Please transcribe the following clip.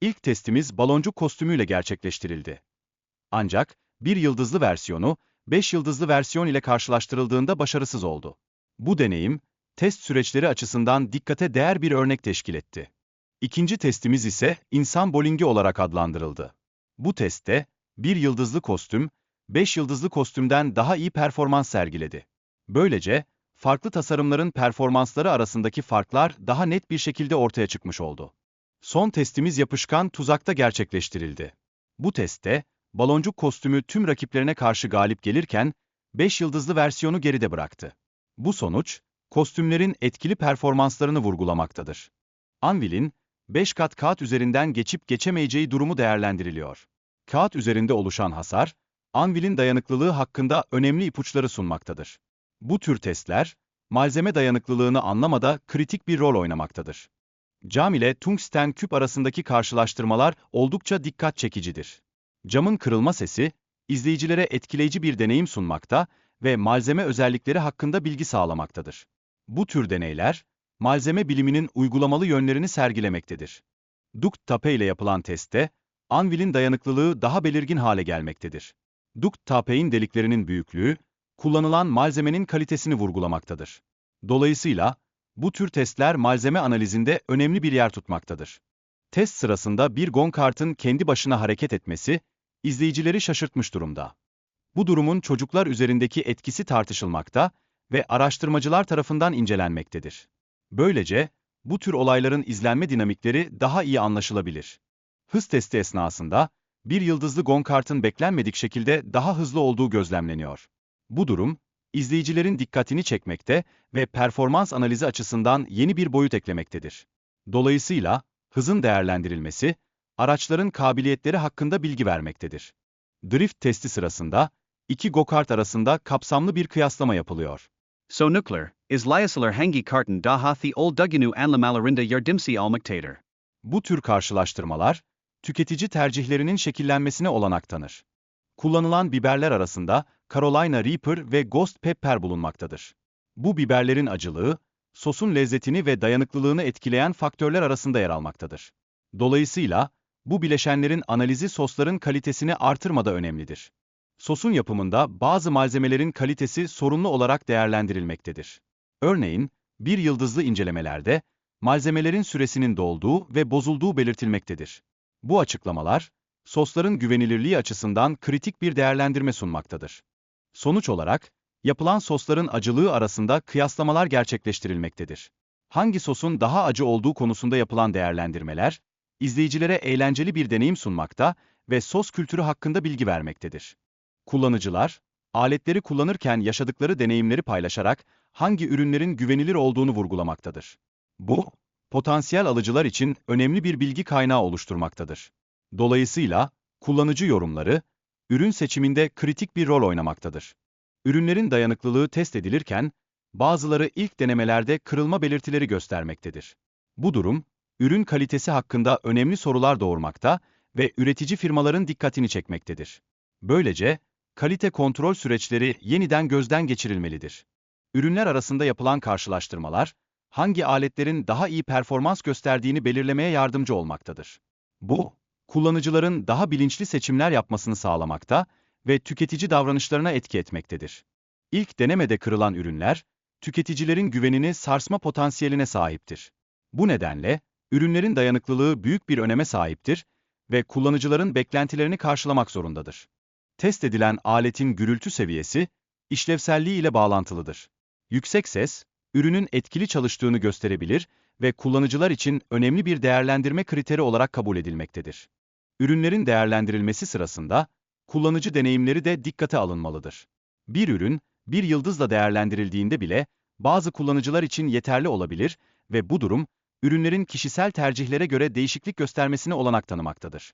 İlk testimiz baloncuk kostümüyle gerçekleştirildi. Ancak bir yıldızlı versiyonu, 5 yıldızlı versiyon ile karşılaştırıldığında başarısız oldu. Bu deneyim, test süreçleri açısından dikkate değer bir örnek teşkil etti. İkinci testimiz ise insan bowlingi olarak adlandırıldı. Bu testte, bir yıldızlı kostüm, 5 yıldızlı kostümden daha iyi performans sergiledi. Böylece, farklı tasarımların performansları arasındaki farklar daha net bir şekilde ortaya çıkmış oldu. Son testimiz yapışkan tuzakta gerçekleştirildi. Bu testte, baloncuk kostümü tüm rakiplerine karşı galip gelirken, 5 yıldızlı versiyonu geride bıraktı. Bu sonuç, kostümlerin etkili performanslarını vurgulamaktadır. Anvil'in, 5 kat kağıt üzerinden geçip geçemeyeceği durumu değerlendiriliyor. Kağıt üzerinde oluşan hasar, Anvil'in dayanıklılığı hakkında önemli ipuçları sunmaktadır. Bu tür testler, malzeme dayanıklılığını anlamada kritik bir rol oynamaktadır. Cam ile tungsten küp arasındaki karşılaştırmalar oldukça dikkat çekicidir. Camın kırılma sesi, izleyicilere etkileyici bir deneyim sunmakta ve malzeme özellikleri hakkında bilgi sağlamaktadır. Bu tür deneyler, malzeme biliminin uygulamalı yönlerini sergilemektedir. Duct tape ile yapılan testte, anvilin dayanıklılığı daha belirgin hale gelmektedir. Duct tape'in deliklerinin büyüklüğü, kullanılan malzemenin kalitesini vurgulamaktadır. Dolayısıyla, bu tür testler malzeme analizinde önemli bir yer tutmaktadır. Test sırasında bir go-kartın kendi başına hareket etmesi, izleyicileri şaşırtmış durumda. Bu durumun çocuklar üzerindeki etkisi tartışılmakta ve araştırmacılar tarafından incelenmektedir. Böylece, bu tür olayların izlenme dinamikleri daha iyi anlaşılabilir. Hız testi esnasında, bir yıldızlı go-kartın beklenmedik şekilde daha hızlı olduğu gözlemleniyor. Bu durum, izleyicilerin dikkatini çekmekte ve performans analizi açısından yeni bir boyut eklemektedir. Dolayısıyla, hızın değerlendirilmesi, araçların kabiliyetleri hakkında bilgi vermektedir. Drift testi sırasında, iki go-kart arasında kapsamlı bir kıyaslama yapılıyor. So nuklear, is layasılar hangi kartın daha the ol duginu anlamalarında yardımcı almaktadır. Bu tür karşılaştırmalar, tüketici tercihlerinin şekillenmesine olanak tanır. Kullanılan biberler arasında Carolina Reaper ve Ghost Pepper bulunmaktadır. Bu biberlerin acılığı, sosun lezzetini ve dayanıklılığını etkileyen faktörler arasında yer almaktadır. Dolayısıyla, bu bileşenlerin analizi sosların kalitesini artırmada önemlidir. Sosun yapımında bazı malzemelerin kalitesi sorunlu olarak değerlendirilmektedir. Örneğin, bir yıldızlı incelemelerde, malzemelerin süresinin dolduğu ve bozulduğu belirtilmektedir. Bu açıklamalar, sosların güvenilirliği açısından kritik bir değerlendirme sunmaktadır. Sonuç olarak, yapılan sosların acılığı arasında kıyaslamalar gerçekleştirilmektedir. Hangi sosun daha acı olduğu konusunda yapılan değerlendirmeler, izleyicilere eğlenceli bir deneyim sunmakta ve sos kültürü hakkında bilgi vermektedir. Kullanıcılar, aletleri kullanırken yaşadıkları deneyimleri paylaşarak hangi ürünlerin güvenilir olduğunu vurgulamaktadır. Bu, potansiyel alıcılar için önemli bir bilgi kaynağı oluşturmaktadır. Dolayısıyla, kullanıcı yorumları, ürün seçiminde kritik bir rol oynamaktadır. Ürünlerin dayanıklılığı test edilirken, bazıları ilk denemelerde kırılma belirtileri göstermektedir. Bu durum, ürün kalitesi hakkında önemli sorular doğurmakta ve üretici firmaların dikkatini çekmektedir. Böylece, kalite kontrol süreçleri yeniden gözden geçirilmelidir. Ürünler arasında yapılan karşılaştırmalar, hangi aletlerin daha iyi performans gösterdiğini belirlemeye yardımcı olmaktadır. Bu, kullanıcıların daha bilinçli seçimler yapmasını sağlamakta ve tüketici davranışlarına etki etmektedir. İlk denemede kırılan ürünler, tüketicilerin güvenini sarsma potansiyeline sahiptir. Bu nedenle, ürünlerin dayanıklılığı büyük bir öneme sahiptir ve kullanıcıların beklentilerini karşılamak zorundadır. Test edilen aletin gürültü seviyesi, işlevselliği ile bağlantılıdır. Yüksek ses, ürünün etkili çalıştığını gösterebilir ve kullanıcılar için önemli bir değerlendirme kriteri olarak kabul edilmektedir. Ürünlerin değerlendirilmesi sırasında, kullanıcı deneyimleri de dikkate alınmalıdır. Bir ürün, bir yıldızla değerlendirildiğinde bile, bazı kullanıcılar için yeterli olabilir ve bu durum, ürünlerin kişisel tercihlere göre değişiklik göstermesine olanak tanımaktadır.